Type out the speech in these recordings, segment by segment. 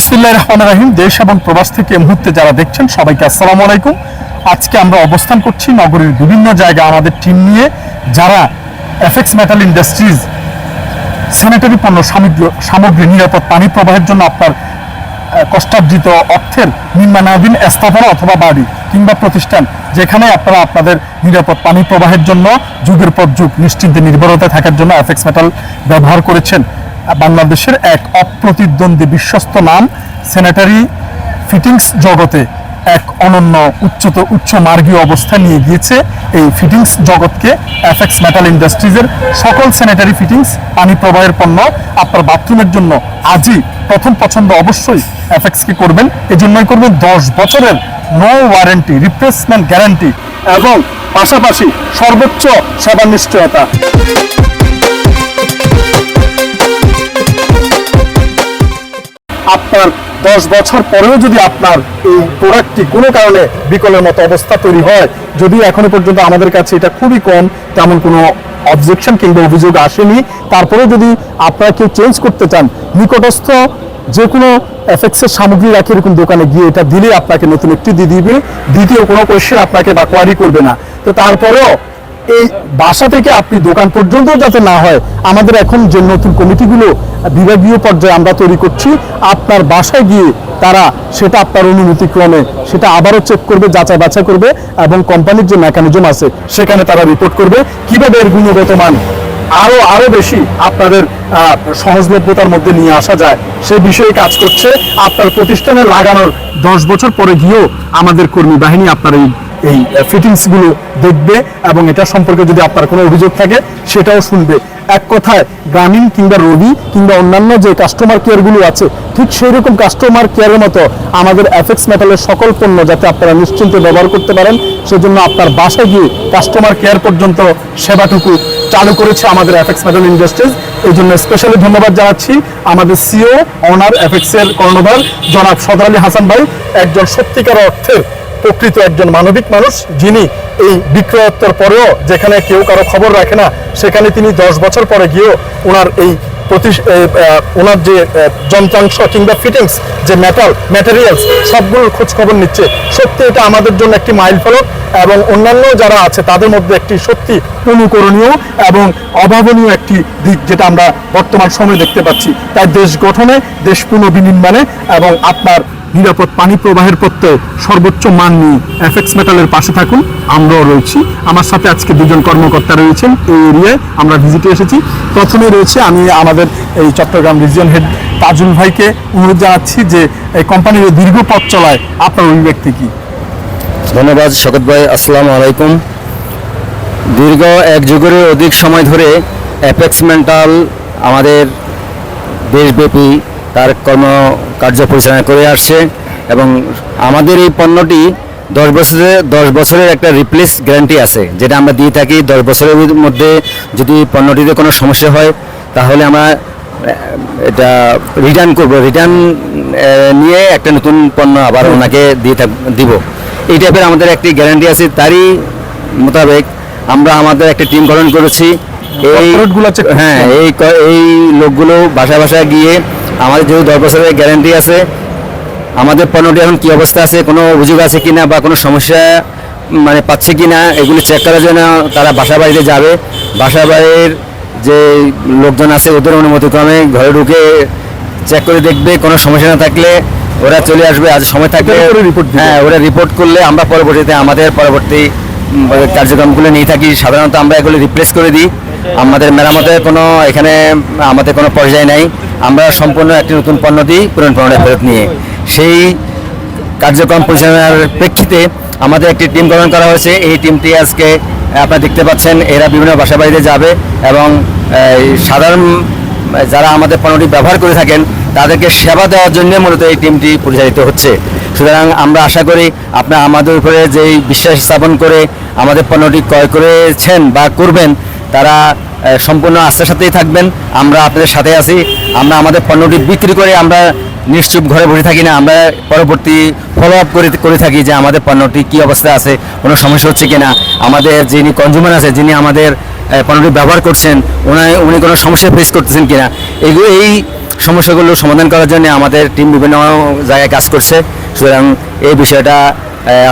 বিসমিল্লাহ রহমান রাহিম। দেশ এবং প্রবাস থেকে এই মুহূর্তে যারা দেখছেন, সবাইকে আসসালামু আলাইকুম। আজকে আমরা অবস্থান করছি নগরীর বিভিন্ন জায়গায় আমাদের টিম নিয়ে, যারা এফএক্স মেটাল ইন্ডাস্ট্রিজ স্যানিটারি পণ্য, সামগ্রী নিরাপদ পানি প্রবাহের জন্য আপনার কষ্টার্জিত অর্থের নির্মাণাধীন স্থাপনা অথবা বাড়ি কিংবা প্রতিষ্ঠান, যেখানে আপনারা আপনাদের নিরাপদ পানি প্রবাহের জন্য, যুগের পর যুগ, নিশ্চিন্তে নির্ভরতা থাকার জন্য এফএক্স মেটাল ব্যবহার করেছেন। বাংলাদেশের এক অপ্রতিদ্বন্দ্বী বিশ্বস্ত নাম স্যানিটারি ফিটিংস জগতে এক অনন্য উচ্চত উচ্চ মার্গীয় অবস্থা নিয়ে গিয়েছে এই ফিটিংস জগৎকে এফএক্স মেটাল ইন্ডাস্ট্রিজের সকল স্যানিটারি ফিটিংস, পানি প্রবাহের পণ্য, আপনার বাথরুমের জন্য আজই প্রথম পছন্দ অবশ্যই এফএক্স কে করবেন। এজন্যই করবেন দশ বছরের নো ওয়ারেন্টি রিপ্লেসমেন্ট গ্যারান্টি এবং পাশাপাশি সর্বোচ্চ সেবা নিশ্চয়তা। আপনার দশ বছর পরেও যদি আপনার এই প্রোডাক্টটি কোনো কারণে বিকলের মতো অবস্থা তৈরি হয়, যদি এখনও পর্যন্ত আমাদের কাছে এটা খুবই কম, তেমন কোনো অবজেকশন কিংবা অভিযোগ আসেনি, তারপরেও যদি আপনারা কেউ চেঞ্জ করতে চান, নিকটস্থ যে কোনো এফএক্সের সামগ্রী রাখি এরকম দোকানে গিয়ে এটা দিলে আপনাকে নতুন একটি দিয়ে দিবে, দ্বিতীয় কোনো কোয়েশ্চেন আপনাকে বা কোয়ারি করবে না। তো তারপরেও এই বাসা থেকে আপনি দোকান পর্যন্ত যাতে না হয়, আমাদের এখন যে নতুন কমিটিগুলো, বিভাগীয় পর্যায়ে আমরা তৈরি করছি, আপনার বাসায় গিয়ে তারা সেটা আপনার অনুমতি ক্রমে সেটা আবারও চেক করবে, যাচাই বাছাই করবে এবং কোম্পানির যে মেকানিজম আছে, সেখানে তারা রিপোর্ট করবে। কীভাবে এর গুণগত মান আরও আরও বেশি আপনাদের সহজলভ্যতার মধ্যে নিয়ে আসা যায়, সে বিষয়ে কাজ করছে। আপনার প্রতিষ্ঠানে লাগানোর দশ বছর পরে গিয়েও আমাদের কর্মী বাহিনী আপনার এই এই ফিটিংসগুলো দেখবে এবং এটা সম্পর্কে যদি আপনার কোনো অভিযোগ থাকে, সেটাও শুনবে। এক কথায়, গ্রামীণ কিংবা রবি কিংবা অন্যান্য যে কাস্টমার কেয়ারগুলো আছে, ঠিক সেই রকম কাস্টমার কেয়ারের মতো আমাদের এফএক্স মেটালের সকল পণ্য যাতে আপনারা নিশ্চিন্তে ব্যবহার করতে পারেন, সেজন্য আপনার বাসায় গিয়ে কাস্টমার কেয়ার পর্যন্ত সেবাটুকু চালু করেছে আমাদের এফএক্স মেটাল ইন্ডাস্ট্রিজ এই জন্য স্পেশালি ধন্যবাদ জানাচ্ছি আমাদের সিও অনার এফএক্স এর কর্ণধার, জনাব সদর আলী হাসান ভাই। একজন সত্যিকার অর্থের প্রকৃত একজন মানবিক মানুষ, যিনি এই বিক্রয়োত্তর পরেও যেখানে কেউ কারও খবর রাখে না, সেখানে তিনি দশ বছর পরে গিয়েও ওনার এই প্রতি ওনার যে যন্ত্রাংশ কিংবা ফিটিংস যে মেটাল ম্যাটেরিয়ালস সবগুলোর খোঁজ খবর নিচ্ছে। সত্যি এটা আমাদের জন্য একটি মাইল ফলক এবং অন্যান্য যারা আছে, তাদের মধ্যে একটি সত্যি অনুকরণীয় এবং অভাবনীয় একটি দিক যেটা আমরা বর্তমান সময়ে দেখতে পাচ্ছি। তাই দেশ গঠনে, দেশ পুনর্বিনির্মাণে এবং আপনার নিরাপদ পানি প্রবাহের প্রত্যয়ে সর্বোচ্চ মান নিয়ে এফএক্স মেটালের পাশে থাকুন। আমরাও রয়েছি। আমার সাথে আজকে দুজন কর্মকর্তা রয়েছেন এই এরিয়ায়। আমরা ভিজিটে এসেছি। প্রথমে রয়েছে আমি আমাদের এই চট্টগ্রাম রিজিয়ন হেড তাজুল ভাইকে অনুরোধ জানাচ্ছি যে এই কোম্পানির দীর্ঘ পথ চলায় আপনার অভিব্যক্তি কি? ধন্যবাদ শকত ভাই, আসসালামু আলাইকুম। দীর্ঘ এক যুগেরও অধিক সময় ধরে অ্যাপেক্স মেন্টাল আমাদের দেশব্যাপী তার কর্ম কার্য পরিচালনা করে আসছে এবং আমাদের এই পণ্যটি দশ বছরের দশ বছরের একটা রিপ্লেস গ্যারান্টি আছে, যেটা আমরা দিয়ে থাকি দশ বছরের মধ্যে যদি পণ্যটিতে কোনো সমস্যা হয়, তাহলে আমরা এটা রিটার্ন করব। রিটার্ন নিয়ে একটা নতুন পণ্য আবার ওনাকে দিয়ে থাক, দিব। এই টাইপের আমাদের একটি গ্যারান্টি আছে। তারই মোতাবেক আমরা আমাদের একটা টিম গঠন করেছি। এই। হ্যাঁ এই ক- এই লোকগুলো বাসায় বাসায় গিয়ে আমাদের যেহেতু দশ বছরের গ্যারান্টি আছে আমাদের পণ্যটি এখন কি অবস্থা আছে কোনো অভিযোগ আছে কিনা বা কোনো সমস্যা মানে পাচ্ছে কিনা এগুলি চেক করার জন্য তারা বাসা বাড়িতে যাবে। বাসা বাড়ির যে লোকজন আছে ওদের অনুমতিক্রমে ঘরে ঢুকে চেক করে দেখবে কোনো সমস্যা না থাকলে ওরা চলে আসবে। আজ সময় থাকলে হ্যাঁ ওরা রিপোর্ট করলে আমরা পরবর্তীতে আমাদের পরবর্তী কার্যক্রমগুলো নিয়ে থাকি। সাধারণত আমরা এগুলো রিপ্লেস করে দিই। আমাদের মেরামতের কোনো এখানে আমাদের কোনো পর্যায় নাই। আমরা সম্পূর্ণ একটি নতুন পণ্য দিই, পুরনো পণ্যটা ফেরত নিয়ে। সেই কার্যক্রম পরিচালনার প্রেক্ষিতে আমাদের একটি টিম গঠন করা হয়েছে। এই টিমটি আজকে আপনারা দেখতে পাচ্ছেন, এরা বিভিন্ন বাসা বাড়িতে যাবে এবং সাধারণ, যারা আমাদের পণ্যটি ব্যবহার করে থাকেন, তাদেরকে সেবা দেওয়ার জন্য মূলত এই টিমটি পরিচালিত হচ্ছে। সুতরাং আমরা আশা করি আপনারা আমাদের উপরে যেই বিশ্বাস স্থাপন করে আমাদের পণ্যটি ক্রয় করেছেন বা করবেন তারা সম্পূর্ণ আস্থার সাথেই থাকবেন। আমরা আপনাদের সাথে আছি। আমরা আমাদের পণ্যটি বিক্রি করে আমরা নিশ্চুপ ঘরে বসে থাকি না, আমরা পরবর্তী ফলো আপ করে করে থাকি যে আমাদের পণ্যটি কী অবস্থা আছে, কোনো সমস্যা হচ্ছে কিনা। আমাদের যিনি কনজিউমার আছে, যিনি আমাদের পণ্যটি ব্যবহার করছেন ওনার উনি কোনো সমস্যা ফেস করতেছেন কিনা। এগুলো, এই সমস্যাগুলো সমাধান করার জন্য আমাদের টিম বিভিন্ন জায়গায় কাজ করছে। সুতরাং এই বিষয়টা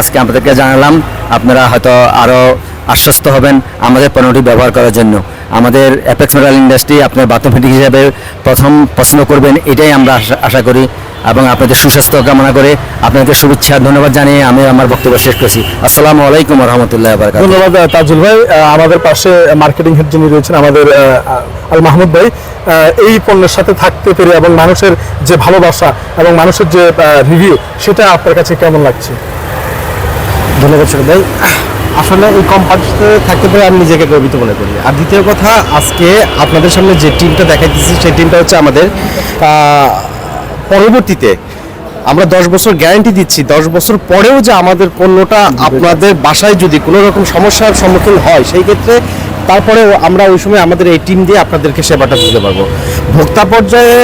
আজকে আপনাদেরকে জানালাম। আপনারা হয়তো আরও আশ্বস্ত হবেন আমাদের পণ্যটি ব্যবহার করার জন্য। আমাদের অ্যাপেক্স মেটাল ইন্ডাস্ট্রি আপনার বাথরুম ফিটিং হিসাবে প্রথম পছন্দ করবেন এটাই আমরা আশা- করি। এবং আপনাদের সুস্বাস্থ্য কামনা করে আপনাদের শুভেচ্ছা ধন্যবাদ জানিয়ে আমি আমার বক্তব্য শেষ করছি। আসসালামু আলাইকুম রহমতুল্লাহ বারকাত ধন্যবাদ তাজুল ভাই। আমাদের পাশে মার্কেটিং হেড যিনি রয়েছেন আমাদের আল মাহমুদ ভাই। এই পণ্যের সাথে থাকতে পেরে এবং মানুষের যে ভালোবাসা এবং মানুষের যে রিভিউ সেটা আপনার কাছে কেমন লাগছে? ধন্যবাদ ভাই। আসলে এই কোম্পানিতে থাকতে পেরে আমি নিজেকে গর্বিত মনে করি। আর দ্বিতীয় কথা, আজকে আপনাদের সামনে যে টিমটা দেখাইতেছি, সেই টিমটা হচ্ছে আমাদের পরবর্তীতে আমরা দশ বছর গ্যারান্টি দিচ্ছি, দশ বছর পরেও যে আমাদের পণ্যটা আপনাদের বাসায় যদি কোনো রকম সমস্যার সম্মুখীন হয়, সেই ক্ষেত্রে তারপরেও আমরা ওই সময় আমাদের এই টিম দিয়ে আপনাদেরকে সেবাটা দিতে পারব। ভোক্তা পর্যায়ে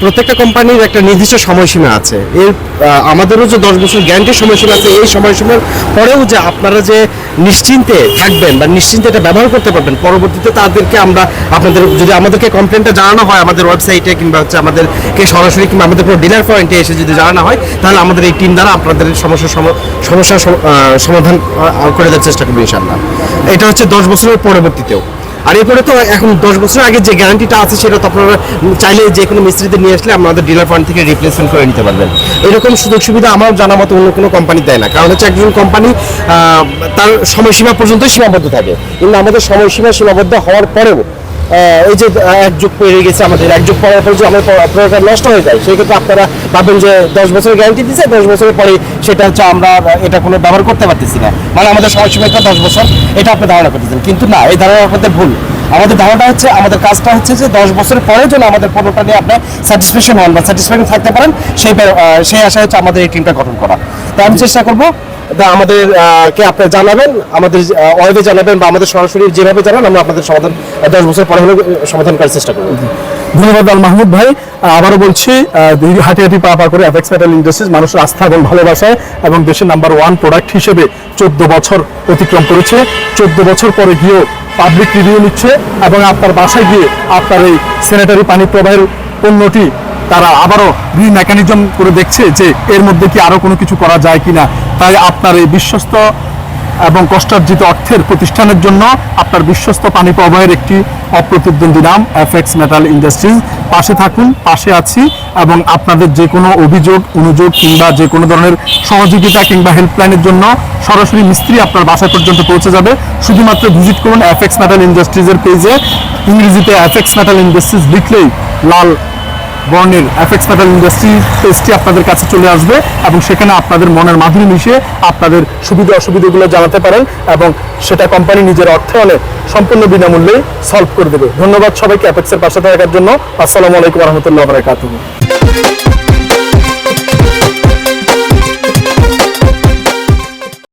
প্রত্যেকটা কোম্পানির একটা নির্দিষ্ট সময়সীমা আছে। এর আমাদেরও যে দশ বছর গ্যারান্টির সময়সীমা আছে, এই সময়সীমার পরেও যে আপনারা যে নিশ্চিন্তে থাকবেন বা নিশ্চিন্তে এটা ব্যবহার করতে পারবেন, পরবর্তীতে তাদেরকে আমরা আপনাদের, যদি আমাদেরকে কমপ্লেনটা জানানো হয় আমাদের ওয়েবসাইটে কিংবা হচ্ছে আমাদেরকে সরাসরি কিংবা আমাদের কোনো ডিলার পয়েন্টে এসে যদি জানানো হয়, তাহলে আমাদের এই টিম দ্বারা আপনাদের সমস্যার সম- সমস্যার সম- সমাধান করে দেওয়ার চেষ্টা করব ইনশাল্লাহ এটা হচ্ছে দশ বছরের পরবর্তীতেও। আর এরপরে তো এখন দশ বছর আগে যে গ্যারান্টিটা আছে, সেটা তো আপনারা চাইলে যে কোনো মিস্ত্রিতে নিয়ে আসলে আমাদের ডিলার পয়েন্ট থেকে রিপ্লেসমেন্ট করে নিতে পারবেন। এরকম সুযোগ সুবিধা আমার জানা মতো অন্য কোনো কোম্পানি দেয় না। কারণ হচ্ছে একজন কোম্পানি তার সময়সীমা পর্যন্ত সীমাবদ্ধ থাকে। কিন্তু আমাদের সময়সীমা সীমাবদ্ধ হওয়ার পরেও এই যে এক যুগ পেরিয়ে গেছে আমাদের, এক যুগ পরের পর যে আমাদের প্রোডাক্টটা নষ্ট হয়ে যায়। সেই ক্ষেত্রে আপনারা ভাবেন যে দশ বছরের গ্যারান্টি দিচ্ছে দশ বছরের পরে সেটা হচ্ছে আমরা এটা কোনো ব্যবহার করতে পারতেছি না। মানে আমাদের সময়সীমাটা দশ বছর, এটা আপনি ধারণা করতেছেন। কিন্তু না, এই ধারণা আপনাদের ভুল। আমাদের ধারণাটা হচ্ছে, আমাদের কাজটা হচ্ছে যে দশ বছরের পরে যেন আমাদের পণ্যটা নিয়ে আপনার স্যাটিসফ্যাকশন হন বা স্যাটিসফ্যাকশন থাকতে পারেন, সেই সেই আশা হচ্ছে আমাদের এই টিমটা গঠন করা। তো আমি চেষ্টা করব আমাদের কে আপনি জানাবেন আমাদের ওয়েবে জানাবেন বা আমাদের সরাসরি যেভাবে জানান আমরা আপনাদের সমাধান দশ বছর পরে আহ, সমাধান করার চেষ্টা করব। ধন্যবাদ আল মাহমুদ ভাই। আবারও বলছি হাঁটি হাঁটি পা পা করে অ্যাপেক্স মেটাল ইন্ডাস্ট্রিজ মানুষের আস্থা এবং ভালোবাসায় এবং দেশের নাম্বার ওয়ান প্রোডাক্ট হিসেবে চোদ্দ বছর অতিক্রম করেছে। চোদ্দ বছর পরে গিয়েও পাবলিক রিভিউ নিচ্ছে এবং আপনার বাসায় গিয়ে আপনার এই স্যানিটারি পানি প্রবাহের পণ্যটি তারা আবারও রিমেকানিজম করে দেখছে যে এর মধ্যে কি আরও কোনো কিছু করা যায় কিনা। তাই আপনার এই বিশ্বস্ত এবং কষ্টার্জিত অর্থের প্রতিষ্ঠানের জন্য আপনার বিশ্বস্ত পানি প্রবাহের একটি অপ্রতিদ্বন্দ্বী নাম এফএক্স মেটাল ইন্ডাস্ট্রিজ। পাশে থাকুন, পাশে আছি এবং আপনাদের যে কোনো অভিযোগ, অনুযোগ কিংবা যে কোনো ধরনের সহযোগিতা কিংবা হেল্পলাইনের জন্য সরাসরি মিস্ত্রি আপনার বাসা পর্যন্ত পৌঁছে যাবে। শুধুমাত্র ভিজিট করুন এফএক্স মেটাল ইন্ডাস্ট্রিজের পেজে। ইংরেজিতে এফএক্স মেটাল ইন্ডাস্ট্রিজ লিখলেই লাল বর্ণের এফেক্স মেটাল ইন্ডাস্ট্রি পেজটি আপনাদের কাছে চলে আসবে এবং সেখানে আপনাদের মনের মাধুরী মিশিয়ে আপনাদের সুবিধা অসুবিধাগুলো জানাতে পারেন এবং সেটা কোম্পানি নিজের অর্থায়নে সম্পূর্ণ বিনামূল্যে সলভ করে দেবে। ধন্যবাদ সবাইকে অ্যাপেক্সের পাশে থাকার জন্য। আসসালামু আলাইকুম রহমতুল্লাহ বারাকাতুহু।